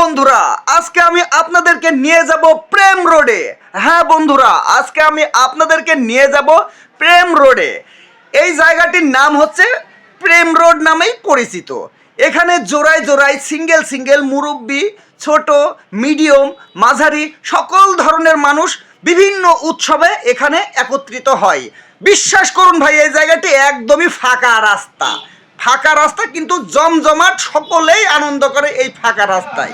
বন্ধুরা, আজকে আমি আপনাদেরকে নিয়ে যাব প্রেম রোডে। হ্যাঁ বন্ধুরা, আজকে আমি আপনাদেরকে নিয়ে যাব প্রেম রোডে। এই জায়গাটির নাম হচ্ছে প্রেম রোড নামেই পরিচিত। এখানে জোড়ায় জোড়ায় সিঙ্গেল সিঙ্গেল মুরব্বি, ছোট, মিডিয়াম, মাঝারি, সকল ধরনের মানুষ বিভিন্ন উৎসবে এখানে একত্রিত হয়। বিশ্বাস করুন ভাই, এই জায়গাটি একদমই ফাঁকা রাস্তা। ফাঁকা রাস্তা কিন্তু জমজমাট সকলেই আনন্দ করে এই ফাঁকা রাস্তায়।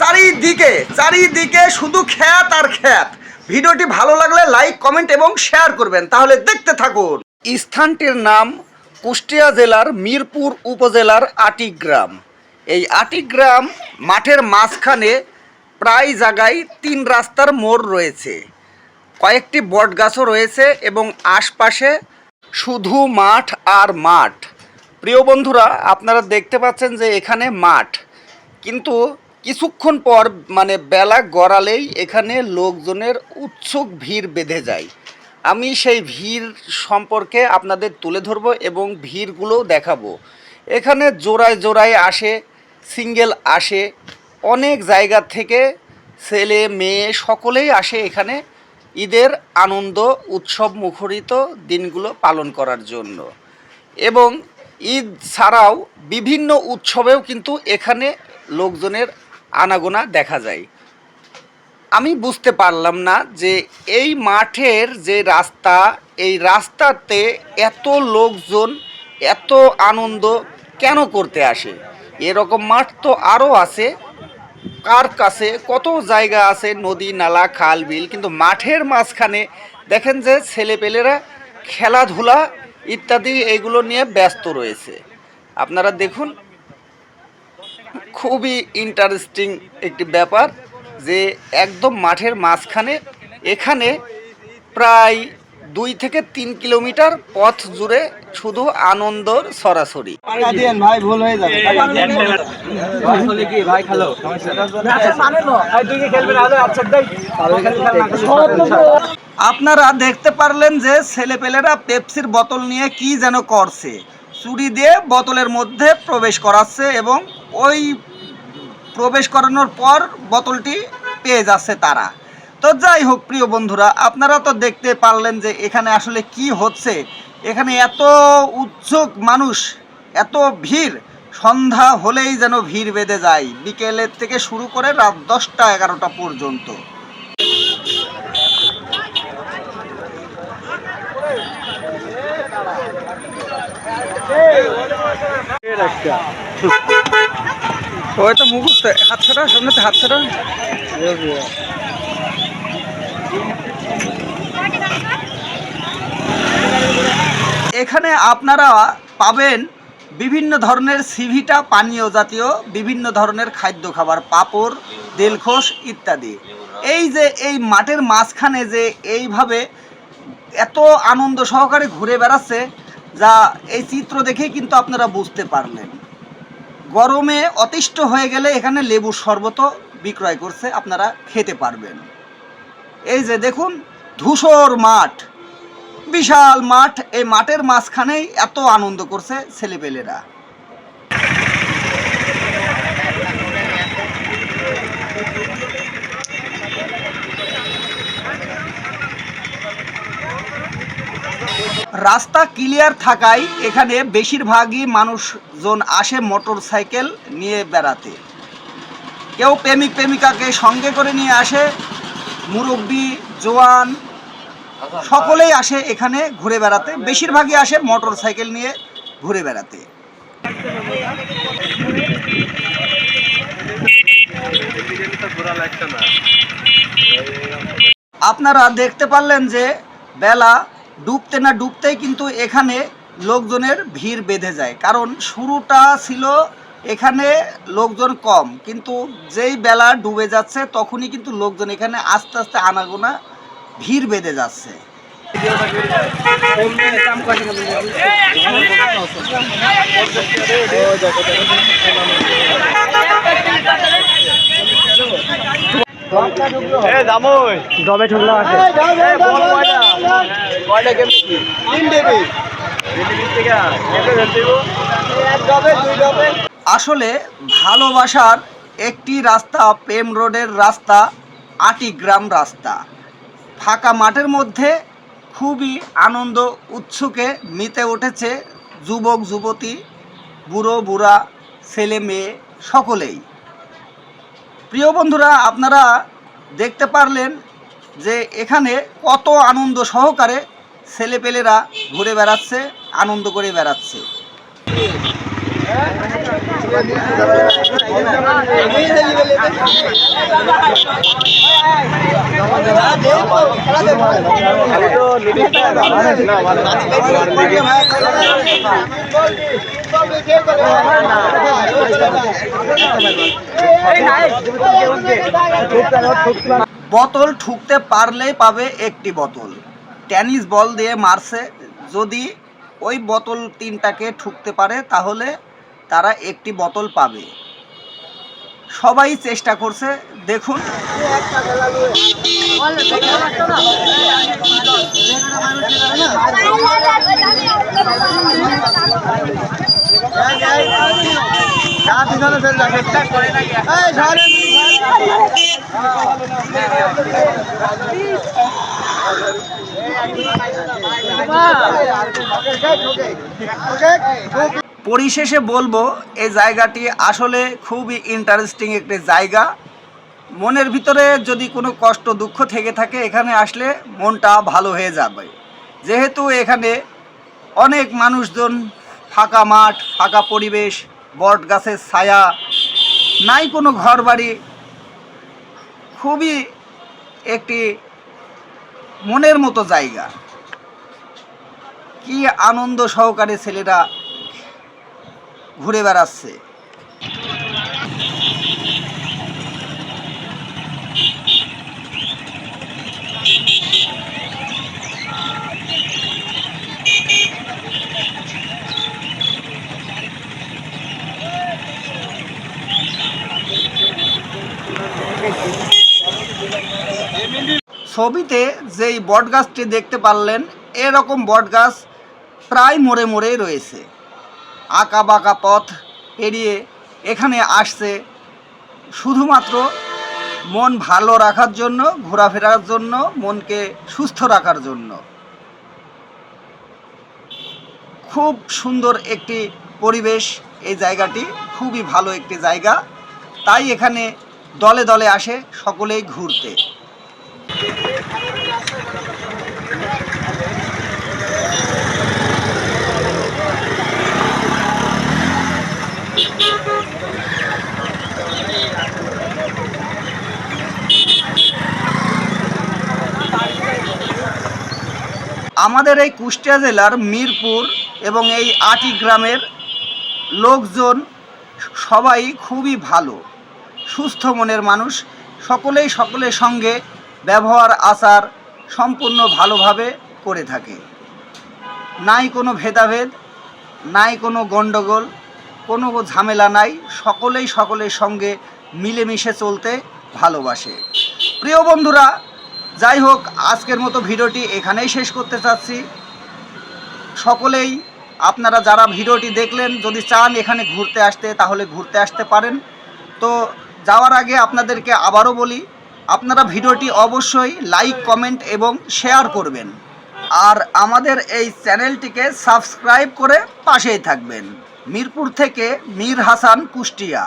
চারিদিকে চারিদিকে শুধু খ্যাত আর খ্যাত। ভিডিওটি ভালো লাগলে লাইক, কমেন্ট এবং শেয়ার করবেন। তাহলে দেখতে থাকুন। স্থানটির নাম কুষ্টিয়া জেলার মিরপুর উপজেলার আটিগ্রাম। এই আটিগ্রাম মাঠের মাঝখানে প্রায় জায়গায় তিন রাস্তার মোড় রয়েছে। কয়েকটি বট গাছও রয়েছে এবং আশপাশে শুধু মাঠ আর মাঠ। প্রিয় বন্ধুরা, আপনারা দেখতে পাচ্ছেন যে এখানে মাঠ। কিন্তু কিছুক্ষণ পর মানে বেলা গড়ালেই এখানে লোকজনের উৎসুক ভিড় বেঁধে যায়। আমি সেই ভিড় সম্পর্কে আপনাদের তুলে ধরবো এবং ভিড়গুলো দেখাবো। এখানে জোড়ায় জোড়ায় আসে, সিঙ্গেল আসে, অনেক জায়গা থেকে ছেলে, মেয়ে সকলেই আসে এখানে ঈদের আনন্দ, উৎসব মুখরিত দিনগুলো পালন করার জন্য। এবং ঈদ ছাড়াও বিভিন্ন উৎসবেও কিন্তু এখানে লোকজনের আনাগোনা দেখা যায়। আমি বুঝতে পারলাম না যে এই মাঠের যে রাস্তা, এই রাস্তাতে এত লোকজন, এত আনন্দ কেন করতে আসে? এরকম মাঠ তো আরও আছে। কার কাছে? কত জায়গা আছে? নদী, নালা, খাল, বিল। কিন্তু মাঠের মাঝখানে দেখেন যে ছেলেপেলেরা খেলাধুলা ইত্যাদি এইগুলো নিয়ে ব্যস্ত রয়েছে। আপনারা দেখুন, খুবই ইন্টারেস্টিং একটি ব্যাপার যে একদম মাঠের মাঝখানে এখানে প্রায় দুই থেকে তিন কিলোমিটার পথ জুড়ে শুধু আনন্দর সরাসরি। ভাই ভুল হয়ে যাবে। আসলে কি ভাই খেলো? তুই কি খেলবে না হলে আচ্ছা আপনারা দেখতে পারলেন যে ছেলেপেলেরা পেপসির বোতল নিয়ে কি যেন করছে। চুরি দিয়ে বোতলের মধ্যে প্রবেশ করাচ্ছে এবং ওই প্রবেশ করানোর পর বোতলটি পেয়ে যাচ্ছে তারা। তো যাই হোক, প্রিয় বন্ধুরা, আপনারা তো দেখতে পারলেন যে এখানে আসলে কি হচ্ছে। এখানে এত উৎসুক মানুষ, এত ভিড়, সন্ধ্যা হলেই যেন ভিড় বেঁধে যায়। বিকেলের থেকে শুরু করে রাত দশটা এগারোটা পর্যন্ত। ওই তো হাত ছাড়া সামনে হাত ছাড়া। এখানে আপনারা পাবেন বিভিন্ন ধরনের সিভিটা পানীয় জাতীয়, বিভিন্ন ধরনের খাদ্য খাবার, পাপড়, দেলখোস ইত্যাদি। এই যে এই মাঠের মাঝখানে যে এইভাবে এত আনন্দ সহকারে ঘুরে বেড়াচ্ছে, যা এই চিত্র দেখেই কিন্তু আপনারা বুঝতে পারলেন। গরমে অতিষ্ঠ হয়ে গেলে এখানে লেবুর শরবত বিক্রয় করছে, আপনারা খেতে পারবেন। এই যে দেখুন, ধূসর মাঠ। বিশাল মাঠ, এই মাঠের মাঝখানেই এত আনন্দ করছে ছেলেপেলেরা। রাস্তা ক্লিয়ার থাকায় এখানে বেশিরভাগই মানুষজন আসে মোটর সাইকেল নিয়ে বেড়াতে। কেউ প্রেমিক প্রেমিকাকে সঙ্গে করে নিয়ে আসে মুরব্বি, জোয়ান, সকলেই আসে এখানে ঘুরে বেড়াতে। বেশিরভাগই আসে মোটর সাইকেল নিয়ে ঘুরে বেড়াতে। আপনারা দেখতে পারলেন যে বেলা ডুবতে না ডুবতেই কিন্তু এখানে লোকজনের ভিড় বেঁধে যায়। কারণ শুরুটা ছিল এখানে লোকজন কম কিন্তু যেই বেলা ডুবে যাচ্ছে তখনই কিন্তু লোকজন এখানে আস্তে আস্তে আনাগোনা ভিড় বেঁধে যাচ্ছে। আছে। কয়টা তিন দেবি তিন দেবি থেকে এক ডবে দুই ডবে। আসলে ভালোবাসার একটি রাস্তা প্রেম রোডের রাস্তা আটিগ্রাম রাস্তা। ফাঁকা মাঠের মধ্যে খুবই আনন্দ উৎসুকে মিতে উঠেছে যুবক, যুবতী, বুড়ো, বুড়া, ছেলে, মেয়ে সকলেই। প্রিয় বন্ধুরা, আপনারা দেখতে পারলেন যে এখানে কত আনন্দ সহকারে ছেলেপেলেরা ঘুরে বেড়াচ্ছে, আনন্দ করে বেড়াচ্ছে। বোতল ঠুকতে পারলেই পাবে একটি বোতল। টেনিস বল দিয়ে মারছে। যদি ওই বোতল তিনটাকে ঠুকতে পারে, তাহলে তারা একটি বোতল পাবে সবাই চেষ্টা করছে দেখুন পরিশেষে বলব, এই জায়গাটি আসলে খুবই ইন্টারেস্টিং একটি জায়গা। মনের ভিতরে যদি কোনো কষ্ট, দুঃখ থেকে থাকে, এখানে আসলে মনটা ভালো হয়ে যাবে। যেহেতু এখানে অনেক মানুষজন, ফাঁকা মাঠ, ফাঁকা পরিবেশ, বট গাছের ছায়া, নাই কোনো ঘর বাড়ি খুবই একটি মনের মতো জায়গা। কি আনন্দ সহকারে ছেলেরা ঘুরে বেড়াচ্ছে। ছবিতে যেই বট গাছটি দেখতে পারলেন, এরকম বট গাছ প্রায় মরে মরেই রয়েছে। আঁকা বাঁকা পথ পেরিয়ে এখানে আসছে শুধুমাত্র মন ভালো রাখার জন্য, ঘোরাফেরার জন্য, মনকে সুস্থ রাখার জন্য। খুব সুন্দর একটি পরিবেশ এই জায়গাটি, খুবই ভালো একটি জায়গা। তাই এখানে দলে দলে আসে সকলেই ঘুরতে। আমাদের এই কুষ্টিয়া জেলার মিরপুর এবং এই আটি গ্রামের লোকজন সবাই খুবই ভালো, সুস্থ মনের মানুষ। সকলেই সকলের সঙ্গে ব্যবহার, আচার সম্পূর্ণ ভালোভাবে করে থাকে। নাই কোনো ভেদাভেদ, নাই কোনো গণ্ডগোল, কোনো ঝামেলা নাই। সকলেই সকলের সঙ্গে মিলেমিশে চলতে ভালোবাসে। প্রিয় বন্ধুরা যাই হোক, আজকের মতো ভিডিওটি এখানেই শেষ করতে চাচ্ছি। সকলেই, আপনারা যারা ভিডিওটি দেখলেন, যদি চান এখানে ঘুরতে আসতে, তাহলে ঘুরতে আসতে পারেন। তো যাওয়ার আগে আপনাদেরকে আবারও বলি, আপনারা ভিডিওটি অবশ্যই লাইক, কমেন্ট এবং শেয়ার করবেন। আর আমাদের এই চ্যানেলটিকে সাবস্ক্রাইব করে পাশেই থাকবেন। মিরপুর থেকে মীর হাসান কুষ্টিয়া।